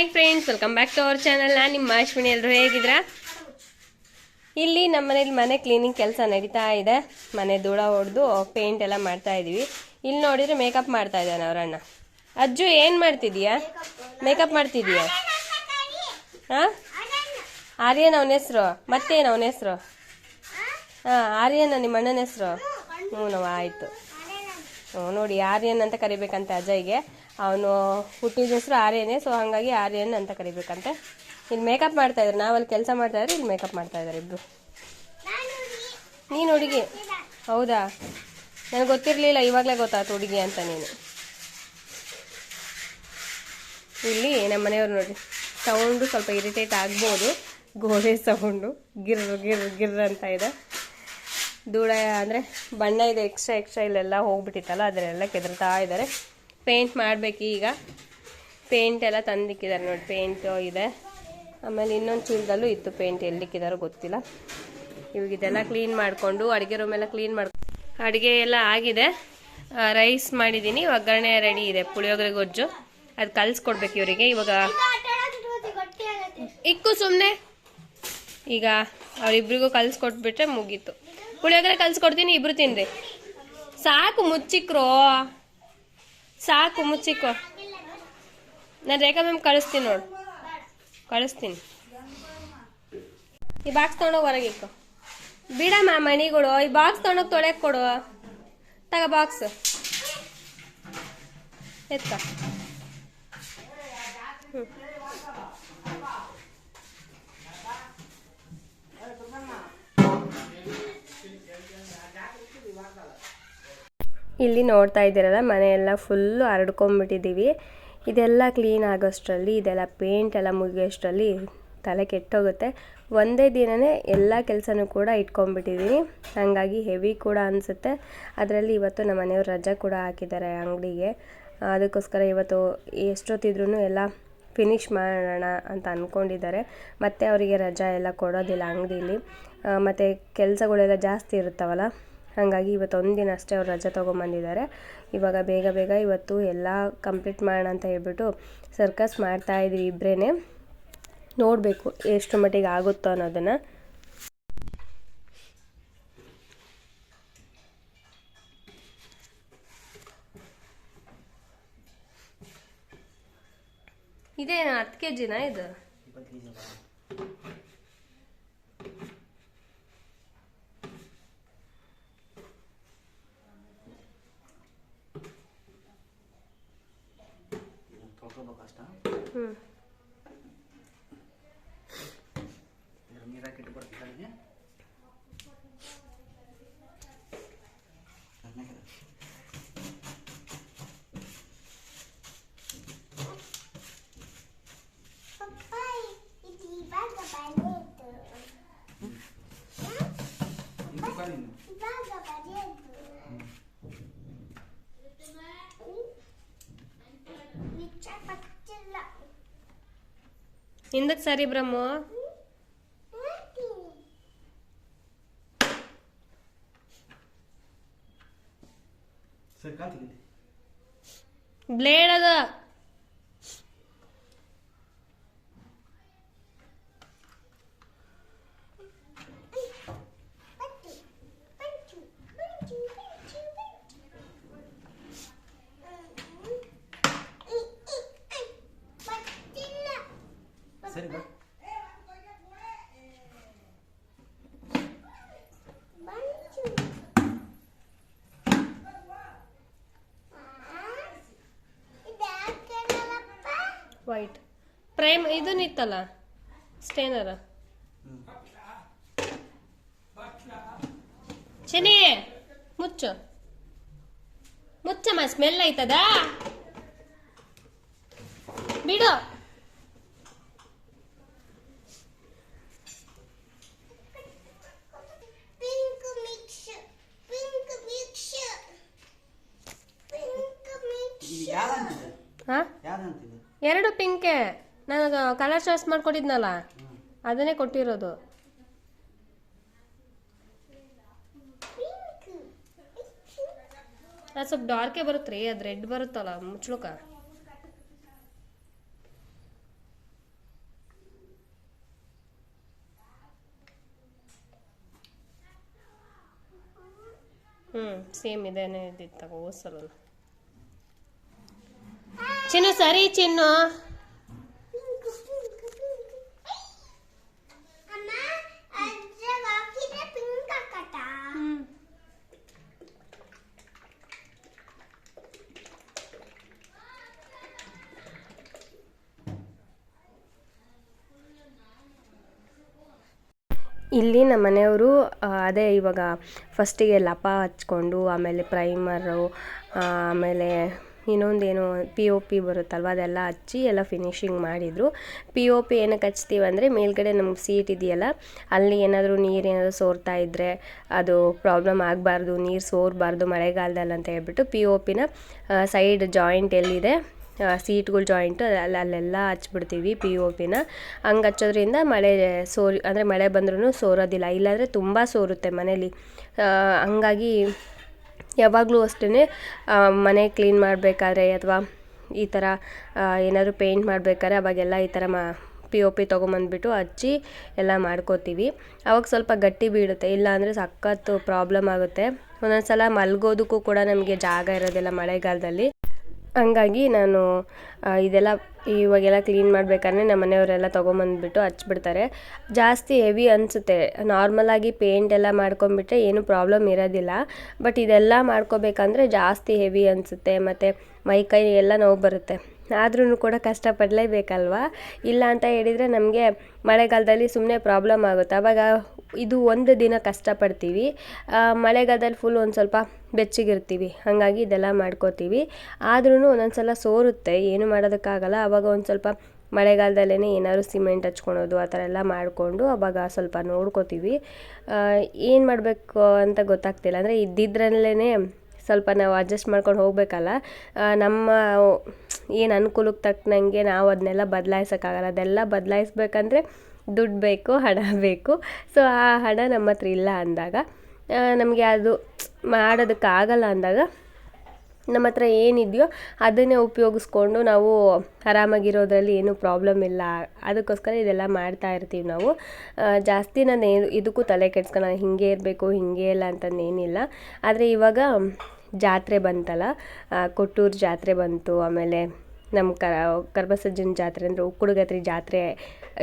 Hi friends, welcome back to our channel. ನಾನು ನಿಮ್ಮ ಅಶ್ವಿನಿ ಎಲ್ಲರೂ ಹೇಗಿದ್ದೀರಾ? ಇಲ್ಲಿ ನಮ್ಮ ಮನೇಲಿ ಮನೆ ಕ್ಲೀನಿಂಗ್ ಕೆಲಸ ನಡೀತಾ ಇದೆ. ಮನೆ ಧೂಳ ಹೊಡೆದು ಪೇಂಟ್ ಎಲ್ಲ ಮಾಡ್ತಾ ಇದ್ದೀವಿ ಇಲ್ಲಿ ನೋಡಿದರೆ ಮೇಕಪ್ ಮಾಡ್ತಾ ಇದ್ದಾನೆ ಅವರಣ್ಣ. ಅಜ್ಜು, ಏನು ಮಾಡ್ತಿದ್ದೀಯಾ ಮೇಕಪ್ ಮಾಡ್ತಿದೀಯಾ? ಹಾಂ ಆರ್ಯನ್ ಅವನ ಹೆಸರು. ಮತ್ತೇನು ಅವನ ಹೆಸರು? ಹಾಂ ಆರ್ಯನ ನಿಮ್ಮ ಅಣ್ಣನ ಹೆಸರು? ಹ್ಞೂ, ನಾವು ಆಯಿತು. ನೋಡಿ ಆರ್ಯನ್ ಅಂತ ಕರಿಬೇಕಂತೆ ಅಜಯ್ಗೆ. ಅವನು ಹುಟ್ಟಿದ ಹೆಸರು ಆರ್ಯನೇ ಸೊ ಹಾಗಾಗಿ ಆರ್ಯನ್ ಅಂತ ಕರಿಬೇಕಂತೆ. ಇಲ್ಲಿ ಮೇಕಪ್ ಮಾಡ್ತಾ ಇದ್ರು. ನಾವಲ್ಲಿ ಕೆಲಸ ಮಾಡ್ತಾ ಇದ್ರೆ, ಇಲ್ಲಿ ಮೇಕಪ್ ಮಾಡ್ತಾ ಇದ್ದಾರೆ ಇಬ್ರು. ನೀನು ಹುಡುಗಿ. ಹೌದಾ? ನನಗೆ ಗೊತ್ತಿರಲಿಲ್ಲ, ಇವಾಗಲೇ ಗೊತ್ತಾಯ್ತು ಹುಡುಗಿ ಅಂತ ನೀನು. ಇಲ್ಲಿ ನಮ್ಮ ಮನೆಯವ್ರು ನೋಡಿ. ಸೌಂಡು ಸ್ವಲ್ಪ ಇರಿಟೇಟ್ ಆಗ್ಬೋದು. ಗೋಡೆ ಸೌಂಡು. ಗಿರ್ ಗಿರ್ ಗಿರ್ ಅಂತ ಇದೆ. ಧೂಳ ಅಂದರೆ ಬಣ್ಣ ಇದೆ ಎಕ್ಸ್ಟ್ರಾ ಎಕ್ಸ್ಟ್ರಾ ಇಲ್ಲೆಲ್ಲ ಹೋಗ್ಬಿಟ್ಟಿತ್ತಲ್ಲ ಅದರೆಲ್ಲ ಕೆದರ್ತಾ ಇದ್ದಾರೆ ಪೇಂಟ್ ಮಾಡಬೇಕು ಈಗ. ಪೇಂಟ್ ಎಲ್ಲ ತಂದಿಕ್ಕಿದ್ದಾರೆ ನೋಡಿ ಪೇಂಟು ಇದೆ. ಆಮೇಲೆ ಇನ್ನೊಂದು ಚೀಲದಲ್ಲೂ ಇತ್ತು ಪೇಂಟ್ ಎಲ್ಲಿಕ್ಕಿದಾರೋ ಗೊತ್ತಿಲ್ಲ. ಇವಾಗ ಇದೆಲ್ಲ ಕ್ಲೀನ್ ಮಾಡಿಕೊಂಡು ಅಡುಗೆ ರೂಮೆಲ್ಲ ಎಲ್ಲ ಕ್ಲೀನ್ ಮಾಡಿ ಅಡುಗೆ ಎಲ್ಲ ಆಗಿದೆ. ರೈಸ್ ಮಾಡಿದ್ದೀನಿ ಒಗ್ಗರಣೆ ರೆಡಿ ಇದೆ ಪುಳಿಯೋಗರೆ ಗೊಜ್ಜು. ಅದು ಕಲಿಸ್ಕೊಡ್ಬೇಕು ಇವರಿಗೆ ಇವಾಗ ಇಕ್ಕು ಸುಮ್ಮನೆ ಈಗ ಅವರಿಬ್ರಿಗೂ ಕಲಿಸ್ಕೊಟ್ಬಿಟ್ರೆ ಮುಗೀತು. ಪುಳಿಯೋಗರೆ ಕಲಿಸ್ಕೊಡ್ತೀನಿ ಇಬ್ರು ತಿನ್ರಿ. ಸಾಕು ಮುಚ್ಚಿಕ್ರೋ. ಸಾಕು ಮುಚ್ಚಿಕ್ರೋ. ನಾನು ರೇಖಾ ಮ್ಯಾಮ್ ಕಳಿಸ್ತೀನಿ ನೋಡು. ಕಳಿಸ್ತೀನಿ. ಈ ಬಾಕ್ಸ್ ತೊಗೊಂಡೋಗಿ ಹೊರಗೆ ಬಿಡ ಮ್ಯಾಮ್ ಮಣಿಗಳು, ಈ ಬಾಕ್ಸ್ ತೊಗೊಂಡೋಗಿ ತೊಳೆ ಕೊಡು. ತಗ ಬಾಕ್ಸ್ ಎತ್ತ ಹ್ಞೂ ಇಲ್ಲಿ ನೋಡ್ತಾ ಇದ್ದೀರಲ್ಲ, ಮನೆಯೆಲ್ಲ ಫುಲ್ಲು ಹರಡ್ಕೊಂಬಿಟ್ಟಿದ್ದೀವಿ ಇದೆಲ್ಲ ಕ್ಲೀನ್ ಆಗೋಷ್ಟರಲ್ಲಿ, ಇದೆಲ್ಲ ಪೇಂಟ್ ಎಲ್ಲ ಮುಗಿಯೋಷ್ಟರಲ್ಲಿ ತಲೆ ಕೆಟ್ಟೋಗುತ್ತೆ. ಒಂದೇ ದಿನವೇ ಎಲ್ಲ ಕೆಲಸನೂ ಕೂಡ ಇಟ್ಕೊಂಡ್ಬಿಟ್ಟಿದ್ದೀನಿ ಹಾಗಾಗಿ ಹೆವಿ ಕೂಡ ಅನಿಸುತ್ತೆ. ಅದರಲ್ಲಿ ಇವತ್ತು ನಮ್ಮ ಮನೆಯವ್ರು ರಜೆ ಕೂಡ ಹಾಕಿದ್ದಾರೆ ಅಂಗಡಿಗೆ. ಅದಕ್ಕೋಸ್ಕರ ಇವತ್ತು ಎಷ್ಟೊತ್ತಿದ್ರೂ ಎಲ್ಲ ಫಿನಿಷ್ ಮಾಡೋಣ ಅಂತ ಅಂದ್ಕೊಂಡಿದ್ದಾರೆ ಮತ್ತು ಅವರಿಗೆ ರಜಾ ಎಲ್ಲ ಕೊಡೋದಿಲ್ಲ ಅಂಗಡೀಲಿ. ಮತ್ತು ಕೆಲಸಗಳೆಲ್ಲ ಜಾಸ್ತಿ ಇರುತ್ತವಲ್ಲ ಹಾಗಾಗಿ ಇವತ್ತು ಒಂದಿನ ದಿನ ಅಷ್ಟೇ ಅವ್ರು ರಜೆ ತೊಗೊಂಬಂದಿದ್ದಾರೆ. ಇವಾಗ ಬೇಗ ಬೇಗ ಇವತ್ತು ಎಲ್ಲ ಕಂಪ್ಲೀಟ್ ಮಾಡೋಣ ಅಂತ ಹೇಳ್ಬಿಟ್ಟು ಸರ್ಕಸ್ ಮಾಡ್ತಾ ಇದ್ದೀವಿ ಇಬ್ಬರೇ ನೋಡಬೇಕು ಎಷ್ಟು ಮಟ್ಟಿಗೆ ಆಗುತ್ತೋ ಅನ್ನೋದನ್ನು. ಇದೇನು ಹತ್ತು ಕೆ ಜಿನಾ ಇದು ತೊಳ್ಕೊಬೇಕು ಅಷ್ಟ ಹ್ಞೂ ಇದ್ರ ನೀರಾಗಿ ಇಟ್ಬಿಡ್ತೀನಿ ಹಿಂದಕ್ಕೆ ಸರಿ ಬ್ರಹ್ಮು ಸರಿ ಕಾಲ್ತಿದ್ದೀನಿ ಬ್ಲೇಡ್ ಅದ ಇದು ಸ್ಟೇನರ್? ಸ್ಟೇನರ ಮುಚ್ಚು. ಮುಚ್ಚು ಮುಚ್ಚಮ್ಮ ಸ್ಮೆಲ್ ಆಯ್ತದ? ಬಿಡು. ಎರಡು ಪಿಂಕೆ. ನಾನು ಕಲರ್ ಚಾಯ್ಸ್ ಮಾಡಿಕೊಟ್ಟಿದ್ನಲ್ಲ ಅದನ್ನೇ ಕೊಟ್ಟಿರೋದು. ಅದು ಸ್ವಲ್ಪ ಡಾರ್ಕೆ ಬರುತ್ತೆ ರೀ ಅದು ರೆಡ್ ಬರುತ್ತಲ್ಲ, ಮುಚ್ಚುಳುಕ. ಹ್ಞೂ ಸೇಮ್ ಇದೇನೇ ಇದ್ದಿತ್ತು, ತಗೋ ಚಿನ್ನು, ಸರಿ ಚಿನ್ನು. ಇಲ್ಲಿ ನಮ್ಮ ಮನೆಯವರು ಅದೇ ಇವಾಗ ಫಸ್ಟಿಗೆ ಲಪ ಹಚ್ಕೊಂಡು, ಆಮೇಲೆ ಪ್ರೈಮರು ಆಮೇಲೆ ಇನ್ನೊಂದೇನು ಪಿ ಒ ಪಿ ಬರುತ್ತಲ್ವ, ಅದೆಲ್ಲ ಹಚ್ಚಿ ಎಲ್ಲ ಫಿನಿಶಿಂಗ್ ಮಾಡಿದರು. ಪಿ ಒ ಪಿ ಏನಕ್ಕೆ ಹಚ್ತೀವಿ ಅಂದರೆ, ಮೇಲ್ಗಡೆ ನಮ್ಗೆ ಸೀಟ್ ಇದೆಯಲ್ಲ, ಅಲ್ಲಿ ಏನಾದರೂ ನೀರು ಏನಾದರೂ ಸೋರ್ತಾ ಇದ್ದರೆ ಅದು ಪ್ರಾಬ್ಲಮ್ ಆಗಬಾರ್ದು, ನೀರು ಸೋರಬಾರ್ದು ಮಳೆಗಾಲದಲ್ಲಿ ಅಂತ ಹೇಳ್ಬಿಟ್ಟು ಪಿ ಒ ಪಿನ ಸೈಡ್ ಜಾಯಿಂಟ್ ಎಲ್ಲಿದೆ ಸೀಟ್ಗಳು ಜಾಯಿಂಟು ಅಲ್ಲಿ ಅಲ್ಲೆಲ್ಲ ಹಚ್ಬಿಡ್ತೀವಿ ಪಿ ಒ ಪಿನ ಹಂಗೆ ಹಚ್ಚೋದ್ರಿಂದ ಮಳೆ ಸೋರಿ, ಅಂದರೆ ಮಳೆ ಬಂದ್ರೂ ಸೋರೋದಿಲ್ಲ. ಇಲ್ಲಾಂದರೆ ತುಂಬ ಸೋರುತ್ತೆ ಮನೇಲಿ. ಹಂಗಾಗಿ ಯಾವಾಗಲೂ ಅಷ್ಟೇ ಮನೆ ಕ್ಲೀನ್ ಮಾಡಬೇಕಾದ್ರೆ ಅಥವಾ ಈ ಥರ ಏನಾದರೂ ಪೇಂಟ್ ಮಾಡಬೇಕಾದ್ರೆ ಅವಾಗೆಲ್ಲ ಈ ಥರ ಮಾ ಪಿ ಒ ಪಿ ತೊಗೊಂಬಂದ್ಬಿಟ್ಟು ಹಚ್ಚಿ ಎಲ್ಲ ಮಾಡ್ಕೋತೀವಿ. ಅವಾಗ ಸ್ವಲ್ಪ ಗಟ್ಟಿ ಬೀಳುತ್ತೆ. ಇಲ್ಲ ಅಂದರೆ ಸಖತ್ತು ಪ್ರಾಬ್ಲಮ್ ಆಗುತ್ತೆ. ಒಂದೊಂದು ಸಲ ಮಲ್ಗೋದಕ್ಕೂ ಕೂಡ ನಮಗೆ ಜಾಗ ಇರೋದಿಲ್ಲ ಮಳೆಗಾಲದಲ್ಲಿ. ಹಂಗಾಗಿ ನಾನು ಇದೆಲ್ಲ ಇವಾಗೆಲ್ಲ ಕ್ಲೀನ್ ಮಾಡ್ಬೇಕಾದ್ರೆ ನಮ್ಮ ಮನೆಯವರೆಲ್ಲ ತೊಗೊಂಬಂದ್ಬಿಟ್ಟು ಹಚ್ಬಿಡ್ತಾರೆ. ಜಾಸ್ತಿ ಹೆವಿ ಅನಿಸುತ್ತೆ. ನಾರ್ಮಲಾಗಿ ಪೇಂಟ್ ಎಲ್ಲ ಮಾಡ್ಕೊಂಬಿಟ್ರೆ ಏನು ಪ್ರಾಬ್ಲಮ್ ಇರೋದಿಲ್ಲ. ಬಟ್ ಇದೆಲ್ಲ ಮಾಡ್ಕೋಬೇಕಂದ್ರೆ ಜಾಸ್ತಿ ಹೆವಿ ಅನಿಸುತ್ತೆ. ಮತ್ತು ಮೈ ಕೈ ಎಲ್ಲ ನೋವು ಬರುತ್ತೆ. ಆದ್ರೂ ಕೂಡ ಕಷ್ಟಪಡಲೇಬೇಕಲ್ವಾ? ಇಲ್ಲ ಅಂತ ಹೇಳಿದರೆ ನಮಗೆ ಮಳೆಗಾಲದಲ್ಲಿ ಸುಮ್ಮನೆ ಪ್ರಾಬ್ಲಮ್ ಆಗುತ್ತೆ. ಆವಾಗ ಇದು ಒಂದು ದಿನ ಕಷ್ಟಪಡ್ತೀವಿ. ಮಳೆಗಾಲದಲ್ಲಿ ಫುಲ್ ಒಂದು ಸ್ವಲ್ಪ ಬೆಚ್ಚಗಿರ್ತೀವಿ. ಹಾಗಾಗಿ ಇದೆಲ್ಲ ಮಾಡ್ಕೋತೀವಿ. ಆದ್ರೂ ಒಂದೊಂದು ಸಲ ಸೋರುತ್ತೆ. ಏನು ಮಾಡೋದಕ್ಕಾಗಲ್ಲ. ಅವಾಗ ಒಂದು ಸ್ವಲ್ಪ ಮಳೆಗಾಲದಲ್ಲೇ ಏನಾದ್ರು ಸಿಮೆಂಟ್ ಹಚ್ಕೊಳೋದು, ಆ ಥರ ಎಲ್ಲ ಮಾಡಿಕೊಂಡು ಅವಾಗ ಸ್ವಲ್ಪ ನೋಡ್ಕೋತೀವಿ. ಏನು ಮಾಡಬೇಕು ಅಂತ ಗೊತ್ತಾಗ್ತಿಲ್ಲ. ಅಂದರೆ ಇದ್ದಿದ್ರಲ್ಲೇ ಸ್ವಲ್ಪ ನಾವು ಅಡ್ಜಸ್ಟ್ ಮಾಡ್ಕೊಂಡು ಹೋಗಬೇಕಲ್ಲ ನಮ್ಮ ಏನು ಅನುಕೂಲಕ್ಕೆ ತಕ್ಕನಂಗೆ ನಾವು ಅದನ್ನೆಲ್ಲ ಬದಲಾಯಿಸೋಕ್ಕಾಗಲ್ಲ. ಅದೆಲ್ಲ ಬದಲಾಯಿಸ್ಬೇಕಂದ್ರೆ ದುಡ್ಡು ಬೇಕು, ಹಣ ಬೇಕು. ಸೊ ಆ ಹಣ ನಮ್ಮ ಹತ್ರ ಇಲ್ಲ ಅಂದಾಗ ನಮಗೆ ಅದು ಮಾಡೋದಕ್ಕಾಗಲ್ಲ ಅಂದಾಗ ನಮ್ಮ ಹತ್ರ ಏನಿದೆಯೋ ಅದನ್ನೇ ಉಪಯೋಗಿಸ್ಕೊಂಡು ನಾವು ಆರಾಮಾಗಿರೋದ್ರಲ್ಲಿ ಏನೂ ಪ್ರಾಬ್ಲಮ್ ಇಲ್ಲ. ಅದಕ್ಕೋಸ್ಕರ ಇದೆಲ್ಲ ಮಾಡ್ತಾ ಇರ್ತೀವಿ ನಾವು. ಜಾಸ್ತಿ ನಾನು ಇದಕ್ಕೂ ತಲೆ ಕೆಡ್ಸ್ಕೊಳ್ಳೋ ಹಿಂಗೆ ಇರಬೇಕು, ಹಿಂಗೆ ಇಲ್ಲ ಅಂತಂದೇನಿಲ್ಲ. ಆದರೆ ಇವಾಗ ಜಾತ್ರೆ ಬಂತಲ್ಲ ಕೊಟ್ಟೂರು ಜಾತ್ರೆ ಬಂತು, ಆಮೇಲೆ ನಮ್ಮ ಕ, ಕರ್ಬಸಜ್ಜನ ಜಾತ್ರೆ ಅಂದರೆ ಉಕ್ಕುಡುಗತ್ರಿ ಜಾತ್ರೆ,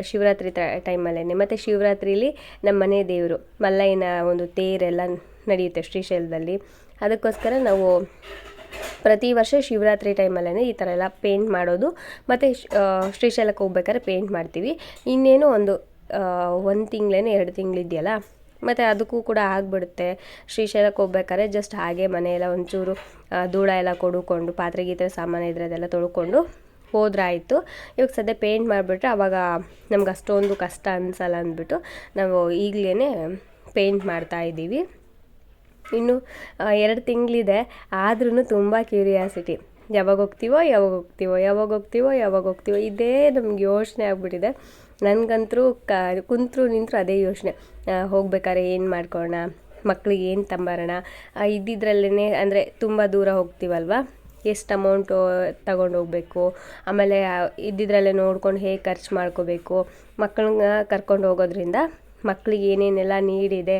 ಶಿವರಾತ್ರಿ ಟೈಮಲ್ಲೇ ಮತ್ತು ಶಿವರಾತ್ರಿಲಿ ನಮ್ಮ ಮನೆ ದೇವರು, ಮಲ್ಲಯ್ಯನ ಒಂದು ತೇರೆಲ್ಲ ನಡೆಯುತ್ತೆ ಶ್ರೀಶೈಲದಲ್ಲಿ. ಅದಕ್ಕೋಸ್ಕರ ನಾವು ಪ್ರತಿ ವರ್ಷ ಶಿವರಾತ್ರಿ ಟೈಮಲ್ಲೇ ಈ ಥರ ಎಲ್ಲ ಪೇಂಟ್ ಮಾಡೋದು. ಮತ್ತು ಶ್ರೀಶೈಲಕ್ಕೆ ಹೋಗ್ಬೇಕಾದ್ರೆ ಪೇಂಟ್ ಮಾಡ್ತೀವಿ. ಇನ್ನೇನು ಒಂದು ಒಂದು ತಿಂಗಳೇನೆ ಎರಡು ತಿಂಗಳಿದೆಯಲ್ಲ ಮತ್ತು ಅದಕ್ಕೂ ಕೂಡ ಆಗಿಬಿಡುತ್ತೆ. ಶ್ರೀಶೈಲಕ್ಕೆ ಹೋಗ್ಬೇಕಾದ್ರೆ ಜಸ್ಟ್ ಹಾಗೆ ಮನೆಯೆಲ್ಲ ಒಂಚೂರು ಧೂಳ ಎಲ್ಲ ಕೊಡುಕೊಂಡು ಪಾತ್ರೆ ಗೀತ್ರೆ ಸಾಮಾನು ಇದ್ರೆ ಅದೆಲ್ಲ ತೊಳ್ಕೊಂಡು ಹೋದ್ರಾಯಿತು. ಇವಾಗ ಸದ್ಯ ಪೇಂಟ್ ಮಾಡಿಬಿಟ್ರೆ ಅವಾಗ ನಮ್ಗೆ ಅಷ್ಟೊಂದು ಕಷ್ಟ ಅನ್ಸಲ್ಲ ಅಂದ್ಬಿಟ್ಟು ನಾವು ಈಗಲೇ ಪೇಂಟ್ ಮಾಡ್ತಾ ಇದ್ದೀವಿ. ಇನ್ನು ಎರಡು ತಿಂಗಳಿದೆ ಆದ್ರೂ ತುಂಬ ಕ್ಯೂರಿಯಾಸಿಟಿ ಯಾವಾಗ ಹೋಗ್ತೀವೋ ಯಾವಾಗ ಹೋಗ್ತೀವೋ ಯಾವಾಗ ಹೋಗ್ತೀವೋ ಯಾವಾಗ ಹೋಗ್ತೀವೋ, ಇದೇ ನಮ್ಗೆ ಯೋಚನೆ ಆಗ್ಬಿಟ್ಟಿದೆ. ನನಗಂತರೂ ಕ, ಕುಂತರು ನಿಂತರು ಅದೇ ಯೋಚನೆ. ಹೋಗ್ಬೇಕಾದ್ರೆ ಏನು ಮಾಡ್ಕೊಳ್ಳೋಣ ಮಕ್ಳಿಗೆ ಏನು ತಂಬರೋಣ? ಇದ್ದಿದ್ರಲ್ಲೇ ಅಂದರೆ ತುಂಬ ದೂರ ಹೋಗ್ತೀವಲ್ವ? ಎಷ್ಟು ಅಮೌಂಟು ತಗೊಂಡು ಹೋಗಬೇಕು ಆಮೇಲೆ ಇದ್ದಿದ್ರಲ್ಲೇ ನೋಡ್ಕೊಂಡು ಹೇಗೆ ಖರ್ಚು ಮಾಡ್ಕೋಬೇಕು? ಮಕ್ಕಳನ್ನ ಕರ್ಕೊಂಡು ಹೋಗೋದ್ರಿಂದ ಮಕ್ಕಳಿಗೆ ಏನೇನೆಲ್ಲ ನೀಡಿದೆ?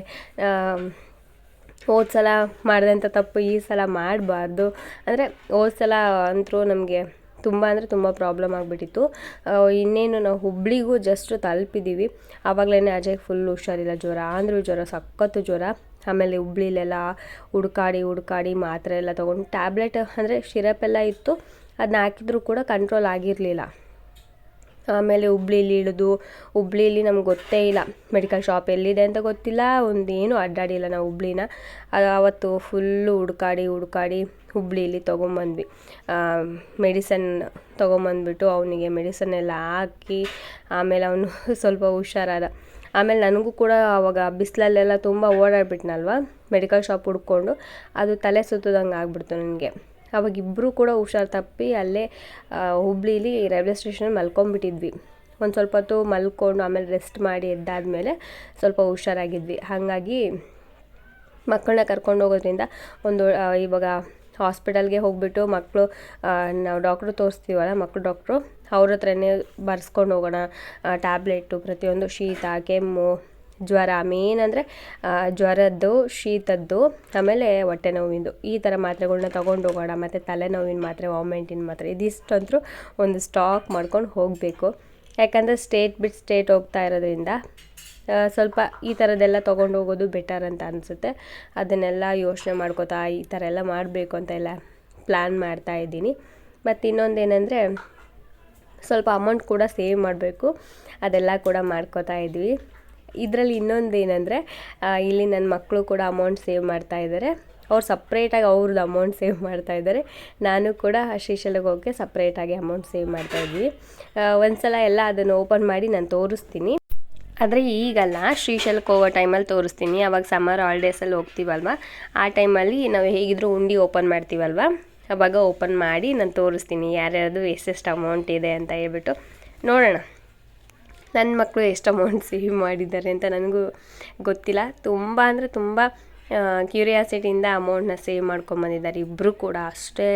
ಹೋದ ಸಲ ಮಾಡಿದಂಥ ತಪ್ಪು ಈ ಸಲ ಮಾಡಬಾರ್ದು. ಅಂದರೆ ಹೋದ ಸಲ ಅಂತರೂ ನಮಗೆ ತುಂಬ ಅಂದರೆ ತುಂಬ ಪ್ರಾಬ್ಲಮ್ ಆಗಿಬಿಟ್ಟಿತ್ತು. ಇನ್ನೇನು ನಾವು ಹುಬ್ಳಿಗೂ ಜಸ್ಟ್ ತಲುಪಿದ್ದೀವಿ ಆವಾಗಲೇ ಅಜಯ್ ಫುಲ್ ಹುಷಾರಿಲ್ಲ, ಜ್ವರ ಅಂದರೂ ಜ್ವರ ಸಖತ್ತು ಜ್ವರ. ಆಮೇಲೆ ಹುಬ್ಳಿಲೆಲ್ಲ ಹುಡ್ಕಾಡಿ ಹುಡ್ಕಾಡಿ ಮಾತ್ರೆ ಎಲ್ಲ ತೊಗೊಂಡು ಟ್ಯಾಬ್ಲೆಟ್ ಅಂದರೆ ಶಿರಪ್ ಎಲ್ಲ ಇತ್ತು. ಅದನ್ನ ಹಾಕಿದ್ರೂ ಕೂಡ ಕಂಟ್ರೋಲ್ ಆಗಿರಲಿಲ್ಲ. ಆಮೇಲೆ ಹುಬ್ಳಿಲಿ ಇಳಿದು, ಹುಬ್ಳಿಲಿ ನಮ್ಗೆ ಗೊತ್ತೇ ಇಲ್ಲ ಮೆಡಿಕಲ್ ಶಾಪ್ ಎಲ್ಲಿದೆ ಅಂತ ಗೊತ್ತಿಲ್ಲ, ಒಂದೇನು ಅಡ್ಡಾಡಿಲ್ಲ ನಾವು ಹುಬ್ಳಿನ. ಆವತ್ತು ಫುಲ್ಲು ಹುಡ್ಕಾಡಿ ಹುಡ್ಕಾಡಿ ಹುಬ್ಳಿಲಿ ತೊಗೊಂಬಂದ್ವಿ. ಮೆಡಿಸನ್ ತೊಗೊಂಬಂದ್ಬಿಟ್ಟು ಅವನಿಗೆ ಮೆಡಿಸನ್ ಎಲ್ಲ ಹಾಕಿ, ಆಮೇಲೆ ಅವನು ಸ್ವಲ್ಪ ಹುಷಾರಾದ. ಆಮೇಲೆ ನನಗೂ ಕೂಡ ಆವಾಗ ಬಿಸಿಲಲ್ಲೆಲ್ಲ ತುಂಬ ಓಡಾಡ್ಬಿಟ್ನಲ್ವ ಮೆಡಿಕಲ್ ಶಾಪ್ ಹುಡ್ಕೊಂಡು, ಅದು ತಲೆ ಸುತ್ತದಂಗೆ ಆಗ್ಬಿಡ್ತು ನನಗೆ. ಅವಾಗ ಇಬ್ಬರು ಕೂಡ ಹುಷಾರು ತಪ್ಪಿ ಅಲ್ಲೇ ಹುಬ್ಳಿಲಿ ರೈಲ್ವೆ ಸ್ಟೇಷನಲ್ಲಿ ಮಲ್ಕೊಂಡ್ಬಿಟ್ಟಿದ್ವಿ ಒಂದು ಸ್ವಲ್ಪ ಹೊತ್ತು ಮಲ್ಕೊಂಡು ಆಮೇಲೆ ರೆಸ್ಟ್ ಮಾಡಿ ಎದ್ದಾದಮೇಲೆ ಸ್ವಲ್ಪ ಹುಷಾರಾಗಿದ್ವಿ. ಹಾಗಾಗಿ ಮಕ್ಕಳನ್ನ ಕರ್ಕೊಂಡು ಹೋಗೋದ್ರಿಂದ ಒಂದು ಇವಾಗ ಹಾಸ್ಪಿಟಲ್ಗೆ ಹೋಗ್ಬಿಟ್ಟು ಮಕ್ಕಳು ನಾವು ಡಾಕ್ಟ್ರು ತೋರಿಸ್ತೀವಲ್ಲ ಮಕ್ಕಳು ಡಾಕ್ಟ್ರು, ಅವ್ರ ಹತ್ರನೇ ಬರ್ಸ್ಕೊಂಡು ಹೋಗೋಣ. ಟ್ಯಾಬ್ಲೆಟು, ಪ್ರತಿಯೊಂದು ಶೀತ, ಕೆಮ್ಮು ಜ್ವರ ಮೇನ್ ಅಂದರೆ ಜ್ವರದ್ದು, ಶೀತದ್ದು, ಆಮೇಲೆ ಹೊಟ್ಟೆ ನೋವಿಂದು. ಈ ಥರ ಮಾತ್ರೆಗಳನ್ನ ತೊಗೊಂಡು ಹೋಗೋಣ ಮತ್ತು ತಲೆನೋವಿನ ಮಾತ್ರೆ ವಾಮೆಂಟಿನ ಮಾತ್ರೆ ಇದಿಷ್ಟಂತೂ ಒಂದು ಸ್ಟಾಕ್ ಮಾಡ್ಕೊಂಡು ಹೋಗಬೇಕು. ಯಾಕಂದರೆ ಸ್ಟೇಟ್ ಬಿಟ್ಟು ಸ್ಟೇಟ್ ಹೋಗ್ತಾ ಇರೋದ್ರಿಂದ ಸ್ವಲ್ಪ ಈ ಥರದ್ದೆಲ್ಲ ತೊಗೊಂಡು ಹೋಗೋದು ಬೆಟರ್ ಅಂತ ಅನಿಸುತ್ತೆ. ಅದನ್ನೆಲ್ಲ ಯೋಚನೆ ಮಾಡ್ಕೋತಾ ಈ ಥರ ಎಲ್ಲ ಮಾಡಬೇಕು ಅಂತ ಎಲ್ಲ ಪ್ಲ್ಯಾನ್ ಮಾಡ್ತಾ ಇದ್ದೀನಿ. ಮತ್ತು ಇನ್ನೊಂದೇನೆಂದರೆ, ಸ್ವಲ್ಪ ಅಮೌಂಟ್ ಕೂಡ ಸೇವ್ ಮಾಡಬೇಕು. ಅದೆಲ್ಲ ಕೂಡ ಮಾಡ್ಕೋತಾ ಇದ್ವಿ. ಇದರಲ್ಲಿ ಇನ್ನೊಂದು ಏನಂದರೆ ಇಲ್ಲಿ ನನ್ನ ಮಕ್ಕಳು ಕೂಡ ಅಮೌಂಟ್ ಸೇವ್ ಮಾಡ್ತಾ ಇದ್ದಾರೆ ಅವ್ರು ಸಪ್ರೇಟಾಗಿ ಅವ್ರದ್ದು ಅಮೌಂಟ್ ಸೇವ್ ಮಾಡ್ತಾ ಇದ್ದಾರೆ ನಾನು ಕೂಡ ಶ್ರೀಶೈಲಕ್ಕೆ ಹೋಗೋಕ್ಕೆ ಸಪ್ರೇಟಾಗಿ ಅಮೌಂಟ್ ಸೇವ್ ಮಾಡ್ತಾ ಇದ್ವಿ. ಒಂದು ಸಲ ಎಲ್ಲ ಅದನ್ನು ಓಪನ್ ಮಾಡಿ ನಾನು ತೋರಿಸ್ತೀನಿ. ಆದರೆ ಈಗಲ್ಲ ಶ್ರೀಶೈಲಕ್ಕೆ ಹೋಗೋ ಟೈಮಲ್ಲಿ ತೋರಿಸ್ತೀನಿ. ಅವಾಗ ಸಮ್ಮರ್ ಹಾಲಿಡೇಸಲ್ಲಿ ಹೋಗ್ತೀವಲ್ವ? ಆ ಟೈಮಲ್ಲಿ ನಾವು ಹೇಗಿದ್ರೂ ಉಂಡಿ ಓಪನ್ ಮಾಡ್ತೀವಲ್ವ? ಅವಾಗ ಓಪನ್ ಮಾಡಿ ನಾನು ತೋರಿಸ್ತೀನಿ ಯಾರ್ಯಾರ್ದು ಎಷ್ಟೆಷ್ಟು ಅಮೌಂಟ್ ಇದೆ ಅಂತ ಹೇಳ್ಬಿಟ್ಟು. ನೋಡೋಣ. ನನ್ನ ಮಕ್ಕಳು ಎಷ್ಟು ಅಮೌಂಟ್ ಸೇವ್ ಮಾಡಿದ್ದಾರೆ ಅಂತ ನನಗೂ ಗೊತ್ತಿಲ್ಲ. ತುಂಬ ಅಂದರೆ ತುಂಬ ಕ್ಯೂರಿಯಾಸಿಟಿಯಿಂದ ಅಮೌಂಟ್ನ ಸೇವ್ ಮಾಡ್ಕೊಂಬಂದಿದ್ದಾರೆ ಇಬ್ಬರು ಕೂಡ ಅಷ್ಟೇ,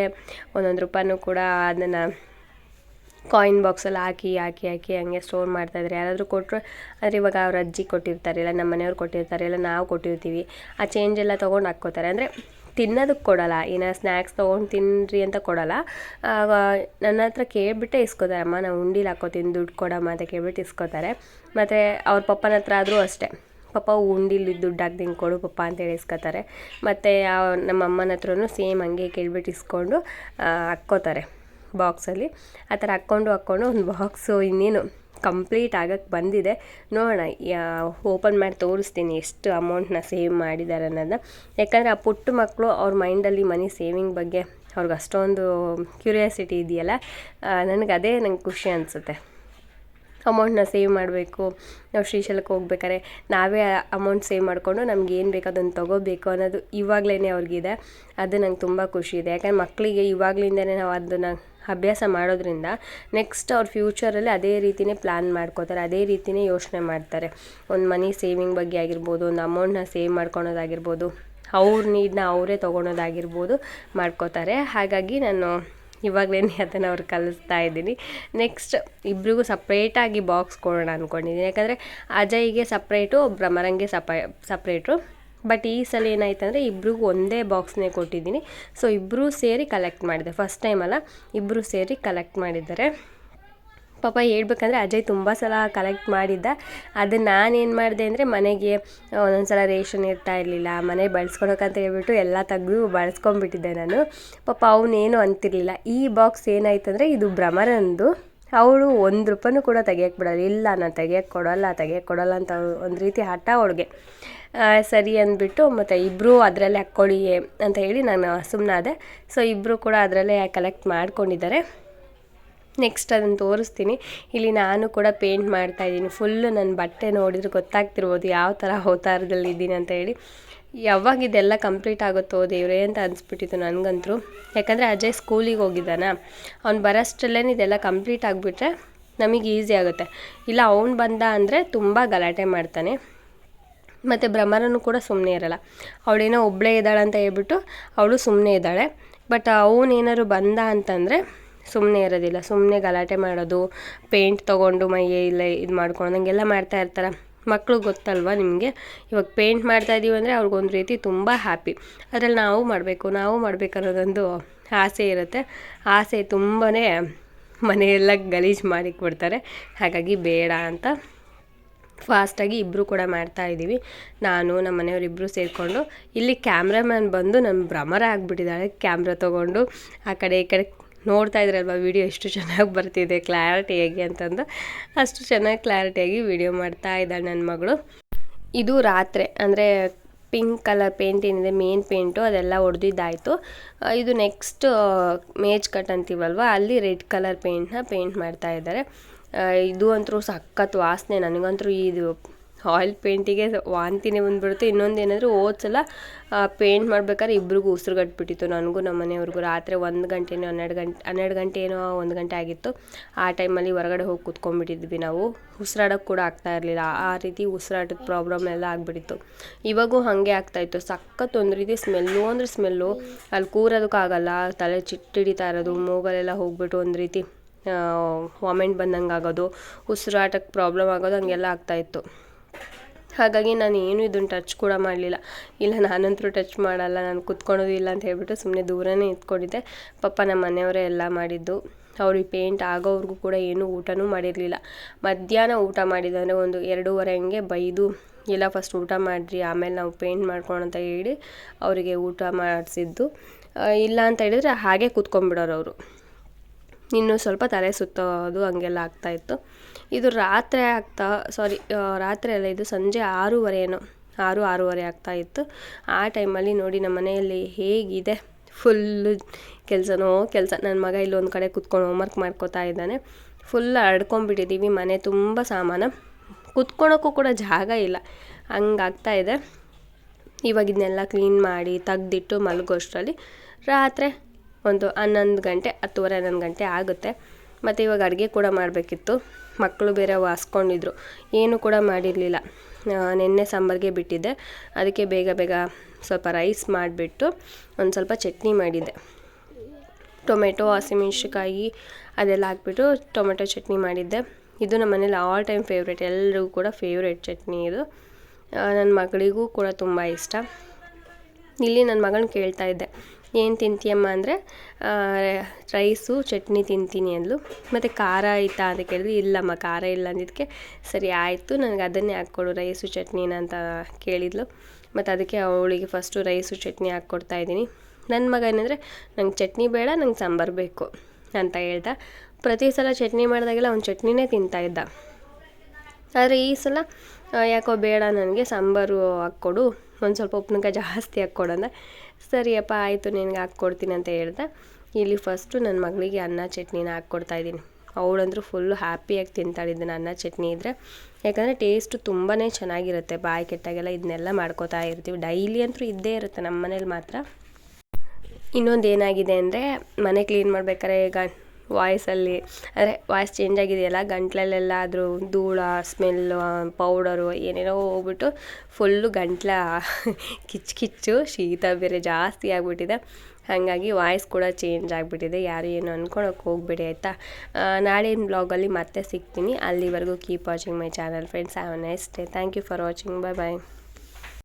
ಒಂದೊಂದು ರೂಪಾಯಿನೂ ಕೂಡ ಅದನ್ನು ಕಾಯಿನ್ ಬಾಕ್ಸಲ್ಲಿ ಹಾಕಿ ಹಾಕಿ ಹಾಕಿ ಹಂಗೆ ಸ್ಟೋರ್ ಮಾಡ್ತಾಯಿದ್ದಾರೆ ಯಾರಾದರೂ ಕೊಟ್ಟರು ಆದರೆ ಇವಾಗ ಅವ್ರ ಅಜ್ಜಿ ಕೊಟ್ಟಿರ್ತಾರೆ ಇಲ್ಲ ನಮ್ಮ ಮನೆಯವ್ರು ಕೊಟ್ಟಿರ್ತಾರೆ ಇಲ್ಲ ನಾವು ಕೊಟ್ಟಿರ್ತೀವಿ. ಆ ಚೇಂಜ್ ಎಲ್ಲ ತೊಗೊಂಡು ಹಾಕ್ಕೋತಾರೆ. ಅಂದರೆ ತಿನ್ನೋದಕ್ಕೆ ಕೊಡಲ್ಲ. ಏನೋ ಸ್ನ್ಯಾಕ್ಸ್ ತೊಗೊಂಡು ತಿನ್ನಿರಿ ಅಂತ ಕೊಡಲ್ಲ. ನನ್ನ ಹತ್ರ ಕೇಳಿಬಿಟ್ಟೆ ಇಸ್ಕೋತಾರೆ, ಅಮ್ಮ ನಾವು ಉಂಡಿಲಿ ಹಾಕೋತೀನಿ, ದುಡ್ಡು ಕೊಡಮ್ಮ ಅಂತ ಕೇಳ್ಬಿಟ್ಟು ಇಸ್ಕೋತಾರೆ. ಮತ್ತು ಅವ್ರ ಪಪ್ಪನ ಹತ್ರ ಆದರೂ ಅಷ್ಟೇ. ಪಪ್ಪ, ಉಂಡಿಲಿ ದುಡ್ಡು ಹಾಕ್ದು ಹಿಂಗೆ ಕೊಡು ಪಪ್ಪ ಅಂತೇಳಿ ಇಸ್ಕೋತಾರೆ. ಮತ್ತು ನಮ್ಮ ಅಮ್ಮನ ಹತ್ರನೂ ಸೇಮ್ ಹಂಗೆ ಕೇಳ್ಬಿಟ್ಟು ಇಸ್ಕೊಂಡು ಹಾಕ್ಕೋತಾರೆ ಬಾಕ್ಸಲ್ಲಿ ಆ ಥರ ಹಾಕ್ಕೊಂಡು ಹಾಕ್ಕೊಂಡು ಒಂದು ಬಾಕ್ಸು ಇನ್ನೇನು. ಕಂಪ್ಲೀಟ್ ಆಗಕ್ಕೆ ಬಂದಿದೆ. ನೋಡೋಣ ಓಪನ್ ಮಾಡಿ ತೋರಿಸ್ತೀನಿ ಎಷ್ಟು ಅಮೌಂಟ್ನ ಸೇವ್ ಮಾಡಿದ್ದಾರೆ ಅನ್ನೋದನ್ನ. ಯಾಕಂದರೆ ಆ ಪುಟ್ಟ ಮಕ್ಕಳು ಅವ್ರ ಮೈಂಡಲ್ಲಿ ಮನಿ ಸೇವಿಂಗ್ ಬಗ್ಗೆ ಅವ್ರಿಗೆ ಅಷ್ಟೊಂದು ಕ್ಯೂರಿಯಾಸಿಟಿ ಇದೆಯಲ್ಲ ನನಗೆ ಅದೇ ನಂಗೆ ಖುಷಿ ಅನಿಸುತ್ತೆ. ಅಮೌಂಟ್ನ ಸೇವ್ ಮಾಡಬೇಕು, ನಾವು ಶ್ರೀಶೈಲಕ್ಕೆ ಹೋಗ್ಬೇಕಾರೆ ನಾವೇ ಅಮೌಂಟ್ ಸೇವ್ ಮಾಡಿಕೊಂಡು ನಮ್ಗೆ ಏನು ಬೇಕು ಅದನ್ನು ತೊಗೋಬೇಕು ಅನ್ನೋದು ಇವಾಗಲೇ ಅವ್ರಿಗಿದೆ. ಅದು ನಂಗೆ ತುಂಬ ಖುಷಿ ಇದೆ. ಯಾಕಂದ್ರೆ ಮಕ್ಕಳಿಗೆ ಇವಾಗಲಿಂದನೇ ನಾವು ಅದನ್ನು ಅಭ್ಯಾಸ ಮಾಡೋದ್ರಿಂದ ನೆಕ್ಸ್ಟ್ ಅವ್ರ ಫ್ಯೂಚರಲ್ಲಿ ಅದೇ ರೀತಿಯೇ ಪ್ಲ್ಯಾನ್ ಮಾಡ್ಕೋತಾರೆ, ಅದೇ ರೀತಿಯೇ ಯೋಚನೆ ಮಾಡ್ತಾರೆ. ಒಂದು ಮನಿ ಸೇವಿಂಗ್ ಬಗ್ಗೆ ಆಗಿರ್ಬೋದು, ಒಂದು ಅಮೌಂಟ್ನ ಸೇವ್ ಮಾಡ್ಕೊಳೋದಾಗಿರ್ಬೋದು, ಅವ್ರ ನೀಡನ್ನ ಅವರೇ ತೊಗೊಳೋದಾಗಿರ್ಬೋದು ಮಾಡ್ಕೋತಾರೆ. ಹಾಗಾಗಿ ನಾನು ಇವಾಗಲೇ ಅದನ್ನು ಅವ್ರು ಕಲಿಸ್ತಾ ಇದ್ದೀನಿ. ನೆಕ್ಸ್ಟ್ ಇಬ್ಬರಿಗೂ ಸಪ್ರೇಟಾಗಿ ಬಾಕ್ಸ್ ಕೊಡೋಣ ಅಂದ್ಕೊಂಡಿದ್ದೀನಿ ಯಾಕಂದರೆ ಅಜಯ್ಗೆ ಸಪ್ರೇಟು ಭ್ರಮರಂಗೆ ಸಪ ಸಪ್ರೇಟು ಬಟ್ ಈ ಸಲ ಏನಾಯ್ತು ಅಂದರೆ ಇಬ್ರಿಗೂ ಒಂದೇ ಬಾಕ್ಸ್ನೇ ಕೊಟ್ಟಿದ್ದೀನಿ. ಸೊ ಇಬ್ಬರೂ ಸೇರಿ ಕಲೆಕ್ಟ್ ಮಾಡಿದೆ. ಫಸ್ಟ್ ಟೈಮ್ ಅಲ್ಲ ಇಬ್ಬರೂ ಸೇರಿ ಕಲೆಕ್ಟ್ ಮಾಡಿದ್ದಾರೆ. ಪಾಪ ಹೇಳ್ಬೇಕಂದ್ರೆ ಅಜಯ್ ತುಂಬ ಸಲ ಕಲೆಕ್ಟ್ ಮಾಡಿದ್ದ. ಅದು ನಾನೇನು ಮಾಡಿದೆ ಅಂದರೆ ಮನೆಗೆ ಒಂದೊಂದು ಸಲ ರೇಷನ್ ಇರ್ತಾ ಇರಲಿಲ್ಲ. ಮನೆ ಬಳಸ್ಕೊಳಕ್ಕಂತ ಹೇಳ್ಬಿಟ್ಟು ಎಲ್ಲ ತೆಗೆದು ಬಳಸ್ಕೊಂಡ್ಬಿಟ್ಟಿದ್ದೆ ನಾನು. ಪಾಪ ಅವನೇನು ಅಂತಿರಲಿಲ್ಲ. ಈ ಬಾಕ್ಸ್ ಏನಾಯ್ತಂದರೆ ಇದು ಭ್ರಮರಂದು. ಅವಳು ಒಂದು ರೂಪಾಯಿನೂ ಕೂಡ ತೆಗಿಯಕ್ಕೆ ಬಿಡೋಲ್ಲ. ಇಲ್ಲ, ನಾನು ತೆಗಿಯಕ್ಕೆ ಕೊಡೋಲ್ಲ ತೆಗಿಯಕ್ಕೆ ಕೊಡೋಲ್ಲ ಅಂತ ಒಂದು ರೀತಿ ಹಠ ಅವಳಿಗೆ. ಸರಿ ಅಂದ್ಬಿಟ್ಟು ಮತ್ತು ಇಬ್ಬರೂ ಅದರಲ್ಲೇ ಹಾಕ್ಕೊಳ್ಳಿ ಅಂತ ಹೇಳಿ ನಾನು ಸುಮ್ಮನಾದೆ ಸೊ ಇಬ್ಬರು ಕೂಡ ಅದರಲ್ಲೇ ಕಲೆಕ್ಟ್ ಮಾಡ್ಕೊಂಡಿದ್ದಾರೆ. ನೆಕ್ಸ್ಟ್ ಅದನ್ನು ತೋರಿಸ್ತೀನಿ. ಇಲ್ಲಿ ನಾನು ಕೂಡ ಪೇಂಟ್ ಮಾಡ್ತಾ ಇದ್ದೀನಿ. ಫುಲ್ಲು ನನ್ನ ಬಟ್ಟೆ ನೋಡಿದ್ರೆ ಗೊತ್ತಾಗ್ತಿರ್ಬೋದು ಯಾವ ಥರ ಅವತಾರದಲ್ಲಿ ಇದ್ದೀನಿ ಅಂತ ಹೇಳಿ. ಯಾವಾಗ ಇದೆಲ್ಲ ಕಂಪ್ಲೀಟ್ ಆಗುತ್ತೋ ದೇವ್ರೆ ಅಂತ ಅನಿಸ್ಬಿಟ್ಟಿತ್ತು ನನಗಂತೂ. ಯಾಕಂದರೆ ಅಜಯ್ ಸ್ಕೂಲಿಗೆ ಹೋಗಿದ್ದಾನ? ಅವ್ನು ಬರೋಷ್ಟರಲ್ಲೇ ಇದೆಲ್ಲ ಕಂಪ್ಲೀಟ್ ಆಗಿಬಿಟ್ರೆ ನಮಗೆ ಈಸಿ ಆಗುತ್ತೆ. ಇಲ್ಲ ಅವ್ನು ಬಂದ ಅಂದರೆ ತುಂಬ ಗಲಾಟೆ ಮಾಡ್ತಾನೆ. ಮತ್ತು ಭ್ರಮರನು ಕೂಡ ಸುಮ್ಮನೆ ಇರಲ್ಲ. ಅವಳೇನೋ ಒಬ್ಬಳೇ ಇದ್ದಾಳೆ ಅಂತ ಹೇಳ್ಬಿಟ್ಟು ಅವಳು ಸುಮ್ಮನೆ ಇದ್ದಾಳೆ. ಬಟ್ ಅವನೇನಾದ್ರು ಬಂದ ಅಂತಂದರೆ ಸುಮ್ಮನೆ ಇರೋದಿಲ್ಲ. ಸುಮ್ಮನೆ ಗಲಾಟೆ ಮಾಡೋದು ಪೇಂಟ್ ತೊಗೊಂಡು ಮೈಯೇ ಇಲ್ಲ ಇದು ಮಾಡ್ಕೊಂಡು ಹಂಗೆಲ್ಲ ಮಾಡ್ತಾ ಇರ್ತಾರೆ. ಮಕ್ಕಳು ಗೊತ್ತಲ್ವಾ ನಿಮಗೆ? ಇವಾಗ ಪೇಂಟ್ ಮಾಡ್ತಾ ಇದ್ದೀವಿ ಅಂದರೆ ಅವ್ರಿಗೊಂದು ರೀತಿ ತುಂಬ ಹ್ಯಾಪಿ ಅದರಲ್ಲಿ ನಾವು ಮಾಡಬೇಕು ನಾವು ಮಾಡಬೇಕು ಅನ್ನೋದೊಂದು ಆಸೆ ಇರುತ್ತೆ. ಆಸೆ ತುಂಬಾ ಮನೆಯೆಲ್ಲ ಗಲೀಜು ಮಾಡಿಕ್ಬಿಡ್ತಾರೆ ಹಾಗಾಗಿ ಬೇಡ ಅಂತ ಫಾಸ್ಟಾಗಿ ಇಬ್ಬರು ಕೂಡ ಮಾಡ್ತಾ ಇದ್ದೀವಿ. ನಾನು, ನಮ್ಮ ಮನೆಯವರಿಬ್ಬರು ಸೇರಿಕೊಂಡು ಇಲ್ಲಿ ಕ್ಯಾಮ್ರಾಮ್ಯಾನ್ ಬಂದು ನನ್ನ ಭ್ರಮರ ಆಗಿಬಿಟ್ಟಿದ್ದಾಳೆ. ಕ್ಯಾಮ್ರಾ ತೊಗೊಂಡು ಆ ಕಡೆ ಈ ಕಡೆ ನೋಡ್ತಾ ಇದ್ರಲ್ವ, ವಿಡಿಯೋ ಎಷ್ಟು ಚೆನ್ನಾಗಿ ಬರ್ತಿದೆ, ಕ್ಲಾರಿಟಿ ಹೇಗೆ? ಅಂತಂದು ಅಷ್ಟು ಚೆನ್ನಾಗಿ ಕ್ಲಾರಿಟಿಯಾಗಿ ವಿಡಿಯೋ ಮಾಡ್ತಾ ಇದ್ದಾಳೆ ನನ್ನ ಮಗಳು. ಇದು ರಾತ್ರಿ, ಅಂದರೆ ಪಿಂಕ್ ಕಲರ್ ಪೇಂಟ್ ಏನಿದೆ, ಮೇನ್ ಪೇಂಟು, ಅದೆಲ್ಲ ಹೊಡೆದಿದ್ದಾಯಿತು ಇದು ನೆಕ್ಸ್ಟ್ ಮೇಜ್ ಕಟ್ ಅಂತೀವಲ್ವ, ಅಲ್ಲಿ ರೆಡ್ ಕಲರ್ ಪೇಂಟ್ನ ಪೇಂಟ್ ಮಾಡ್ತಾ ಇದ್ದಾರೆ. ಇದು ಅಂತೂ ಸಖತ್ ವಾಸನೆ. ನನಗಂತೂ ಇದು ಆಯಿಲ್ ಪೇಂಟಿಗೆ ವಾಂತಿನೇ ಬಂದುಬಿಡುತ್ತೆ. ಇನ್ನೊಂದು ಏನಂದರೆ ಓದ್ಸಲ ಪೇಂಟ್ ಮಾಡ್ಬೇಕಾದ್ರೆ ಇಬ್ರಿಗೂ ಉಸಿರು ಗಟ್ಬಿಟ್ಟಿತ್ತು ನನಗೂ ನಮ್ಮ ಮನೆಯವ್ರಿಗೂ ರಾತ್ರಿ ಒಂದು ಗಂಟೆನೋ, ಹನ್ನೆರಡು ಗಂಟೆ ಹನ್ನೆರಡು ಗಂಟೆ ಏನೋ ಒಂದು ಗಂಟೆ ಆಗಿತ್ತು. ಆ ಟೈಮಲ್ಲಿ ಹೊರಗಡೆ ಹೋಗಿ ಕೂತ್ಕೊಂಡ್ಬಿಟ್ಟಿದ್ವಿ ನಾವು. ಉಸಿರಾಡೋಕ್ಕೆ ಕೂಡ ಆಗ್ತಾ ಇರಲಿಲ್ಲ. ಆ ರೀತಿ ಉಸಿರಾಟದ ಪ್ರಾಬ್ಲಮ್ ಎಲ್ಲ ಆಗಿಬಿಟ್ಟಿತ್ತು. ಇವಾಗೂ ಹಾಗೆ ಆಗ್ತಾಯಿತ್ತು ಸಖತ್ ಒಂದು ರೀತಿ ಸ್ಮೆಲ್ಲು ಅಂದರೆ ಸ್ಮೆಲ್ಲು. ಅಲ್ಲಿ ಕೂರೋದಕ್ಕಾಗಲ್ಲ. ತಲೆ ಚಿಟ್ಟಿಡಿತಾ ಇರೋದು, ಮೂಗಲೆಲ್ಲ ಹೋಗ್ಬಿಟ್ಟು ಒಂದು ರೀತಿ ವಾಮೆಂಟ್ ಬಂದಂಗೆ ಆಗೋದು ಉಸಿರಾಟಕ್ಕೆ ಪ್ರಾಬ್ಲಮ್ ಆಗೋದು, ಹಂಗೆಲ್ಲ ಆಗ್ತಾಯಿತ್ತು ಹಾಗಾಗಿ ನಾನು ಏನು ಇದನ್ನು ಟಚ್ ಕೂಡ ಮಾಡಲಿಲ್ಲ. ಇಲ್ಲ ನಾನಂತರೂ ಟಚ್ ಮಾಡಲ್ಲ, ನಾನು ಕುತ್ಕೊಳ್ಳೋದು ಇಲ್ಲ ಅಂತ ಹೇಳ್ಬಿಟ್ಟು ಸುಮ್ಮನೆ ದೂರನೇ ಇತ್ಕೊಂಡಿದ್ದೆ ಪಾಪ ನಮ್ಮ ಮನೆಯವರೇ ಎಲ್ಲ ಮಾಡಿದ್ದು. ಅವ್ರಿಗೆ ಪೇಂಟ್ ಆಗೋವ್ರಿಗೂ ಕೂಡ ಏನೂ ಊಟನೂ ಮಾಡಿರಲಿಲ್ಲ. ಮಧ್ಯಾಹ್ನ ಊಟ ಮಾಡಿದ್ದಂದರೆ ಒಂದು ಎರಡೂವರೆ ಹಂಗೆ ಬೈದು, ಇಲ್ಲ ಫಸ್ಟ್ ಊಟ ಮಾಡಿರಿ, ಆಮೇಲೆ ನಾವು ಪೇಂಟ್ ಮಾಡ್ಕೊಳ ಅಂತ ಹೇಳಿ ಅವರಿಗೆ ಊಟ ಮಾಡಿಸಿದ್ದು. ಇಲ್ಲ ಅಂತ ಹೇಳಿದರೆ ಹಾಗೆ ಕೂತ್ಕೊಂಡ್ಬಿಡೋರು ಅವರು. ಇನ್ನೂ ಸ್ವಲ್ಪ ತಲೆ ಸುತ್ತೋದು ಹಂಗೆಲ್ಲ ಆಗ್ತಾಯಿತ್ತು ಇದು ರಾತ್ರಿ ಆಗ್ತಾ ಸಾರಿ ರಾತ್ರಿ ಅಲ್ಲ, ಇದು ಸಂಜೆ ಆರೂವರೆ ಏನೋ ಆರು, ಆರೂವರೆ ಆಗ್ತಾ ಇತ್ತು. ಆ ಟೈಮಲ್ಲಿ ನೋಡಿ ನಮ್ಮ ಮನೆಯಲ್ಲಿ ಹೇಗಿದೆ. ಫುಲ್ಲು ಕೆಲಸನೋ, ಕೆಲಸ ನನ್ನ ಮಗ ಇಲ್ಲಿ ಒಂದು ಕಡೆ ಕುತ್ಕೊಂಡು ಹೋಮ್ವರ್ಕ್ ಮಾಡ್ಕೋತಾ ಇದ್ದಾನೆ. ಫುಲ್ ಅಡ್ಕೊಂಡ್ಬಿಟ್ಟಿದ್ದೀವಿ ಮನೆ ತುಂಬ ಸಾಮಾನು. ಕುತ್ಕೊಳೋಕ್ಕೂ ಕೂಡ ಜಾಗ ಇಲ್ಲ. ಹಂಗಾಗ್ತಾ ಇದೆ. ಇವಾಗ ಇದನ್ನೆಲ್ಲ ಕ್ಲೀನ್ ಮಾಡಿ ತೆಗ್ದಿಟ್ಟು ಮಲಗೋಷ್ಟರಲ್ಲಿ ರಾತ್ರಿ ಒಂದು ಹನ್ನೊಂದು ಗಂಟೆ, ಹತ್ತುವರೆ, ಹನ್ನೊಂದು ಗಂಟೆ ಆಗುತ್ತೆ. ಮತ್ತು ಇವಾಗ ಅಡುಗೆ ಕೂಡ ಮಾಡಬೇಕಿತ್ತು. ಮಕ್ಕಳು ಬೇರೆ ವಾಸ್ಕೊಂಡಿದ್ರು. ಏನು ಕೂಡ ಮಾಡಿರಲಿಲ್ಲ. ನಿನ್ನೆ ಸಾಂಬಾರಿಗೆ ಬಿಟ್ಟಿದ್ದೆ. ಅದಕ್ಕೆ ಬೇಗ ಬೇಗ ಸ್ವಲ್ಪ ರೈಸ್ ಮಾಡಿಬಿಟ್ಟು ಒಂದು ಸ್ವಲ್ಪ ಚಟ್ನಿ ಮಾಡಿದ್ದೆ. ಟೊಮೆಟೊ ಹಸಿಮೆಣ್ಸಿಕಾಯಿ ಅದೆಲ್ಲ ಹಾಕ್ಬಿಟ್ಟು ಟೊಮೆಟೊ ಚಟ್ನಿ ಮಾಡಿದ್ದೆ. ಇದು ನಮ್ಮ ಮನೇಲಿ ಆಲ್ ಟೈಮ್ ಫೇವ್ರೇಟ್ ಎಲ್ಲರಿಗೂ ಕೂಡ ಫೇವ್ರೇಟ್ ಚಟ್ನಿ ಇದು. ನನ್ನ ಮಗಳಿಗೂ ಕೂಡ ತುಂಬ ಇಷ್ಟ. ಇಲ್ಲಿ ನನ್ನ ಮಗಳನ್ನ ಕೇಳ್ತಾ ಇದ್ದೆ. ಏನು ತಿಂತೀಯಮ್ಮ ಅಂದರೆ ರೈಸು, ಚಟ್ನಿ ತಿಂತೀನಿ ಅಂದಳು ಮತ್ತು ಖಾರ ಆಯಿತಾ ಅಂತ ಕೇಳಿದ್ರು ಇಲ್ಲಮ್ಮ, ಖಾರ ಇಲ್ಲ ಅಂದಿದ್ದಕ್ಕೆ ಸರಿ ಆಯಿತು. ನನಗೆ ಅದನ್ನೇ ಹಾಕ್ಕೊಡು, ರೈಸು, ಚಟ್ನಿನ ಅಂತ ಕೇಳಿದ್ಲು. ಮತ್ತು ಅದಕ್ಕೆ ಅವಳಿಗೆ ಫಸ್ಟು ರೈಸು, ಚಟ್ನಿ ಹಾಕ್ಕೊಡ್ತಾ ಇದ್ದೀನಿ. ನನ್ನ ಮಗ ಏನಂದರೆ, ನಂಗೆ ಚಟ್ನಿ ಬೇಡ, ನಂಗೆ ಸಾಂಬಾರು ಬೇಕು ಅಂತ ಹೇಳ್ದ. ಪ್ರತಿ ಸಲ ಚಟ್ನಿ ಮಾಡಿದಾಗೆಲ್ಲ ಅವ್ನು ಚಟ್ನಿನೇ ತಿಂತಾಯಿದ್ದ ಆದರೆ ಈ ಸಲ ಯಾಕೋ ಬೇಡ ನನಗೆ, ಸಾಂಬಾರು ಹಾಕ್ಕೊಡು, ಒಂದು ಸ್ವಲ್ಪ ಉಪ್ಪಿನಕಾಯಿ ಜಾಸ್ತಿ ಹಾಕ್ಕೊಡಂದ ಸರಿಯಪ್ಪ, ಆಯಿತು, ನಿನಗೆ ಹಾಕ್ಕೊಡ್ತೀನಿ ಅಂತ ಹೇಳ್ದೆ. ಇಲ್ಲಿ ಫಸ್ಟು ನನ್ನ ಮಗಳಿಗೆ ಅನ್ನ ಚಟ್ನಿನ ಹಾಕ್ಕೊಡ್ತಾ ಇದ್ದೀನಿ. ಅವಳಂದ್ರೂ ಫುಲ್ಲು ಹ್ಯಾಪಿಯಾಗಿ ತಿಂತಾಳೆ ಇದನ್ನು ಅನ್ನ ಚಟ್ನಿ ಇದ್ದರೆ ಯಾಕಂದರೆ ಟೇಸ್ಟು ತುಂಬಾ ಚೆನ್ನಾಗಿರುತ್ತೆ. ಬಾಯಿ ಕೆಟ್ಟಾಗೆಲ್ಲ ಇದನ್ನೆಲ್ಲ ಮಾಡ್ಕೋತಾ ಇರ್ತೀವಿ. ಡೈಲಿ ಅಂತೂ ಇದ್ದೇ ಇರುತ್ತೆ ನಮ್ಮ ಮನೇಲಿ ಮಾತ್ರ. ಇನ್ನೊಂದು ಏನಾಗಿದೆ ಅಂದರೆ ಮನೆ ಕ್ಲೀನ್ ಮಾಡ್ಬೇಕಾದ್ರೆ ಗ ವಾಯ್ಸಲ್ಲಿ ಅಂದರೆ ವಾಯ್ಸ್ ಚೇಂಜ್ ಆಗಿದೆಯಲ್ಲ, ಗಂಟ್ಲಲ್ಲೆಲ್ಲಾದರೂ ಧೂಳ ಸ್ಮೆಲ್ಲು ಪೌಡರು ಏನೇನೋ ಹೋಗ್ಬಿಟ್ಟು ಫುಲ್ಲು ಗಂಟ್ಲ ಕಿಚ್ಚು ಕಿಚ್ಚು, ಶೀತ ಬೇರೆ ಜಾಸ್ತಿ ಆಗಿಬಿಟ್ಟಿದೆ. ಹಾಗಾಗಿ ವಾಯ್ಸ್ ಕೂಡ ಚೇಂಜ್ ಆಗಿಬಿಟ್ಟಿದೆ. ಯಾರು ಏನು ಅಂದ್ಕೊಳಕ್ಕೆ ಹೋಗ್ಬೇಡಿ, ಆಯಿತಾ? ನಾಳಿನ ಬ್ಲಾಗಲ್ಲಿ ಮತ್ತೆ ಸಿಗ್ತೀನಿ. ಅಲ್ಲಿವರೆಗೂ keep watching my channel friends have nice day thank you for watching bye bye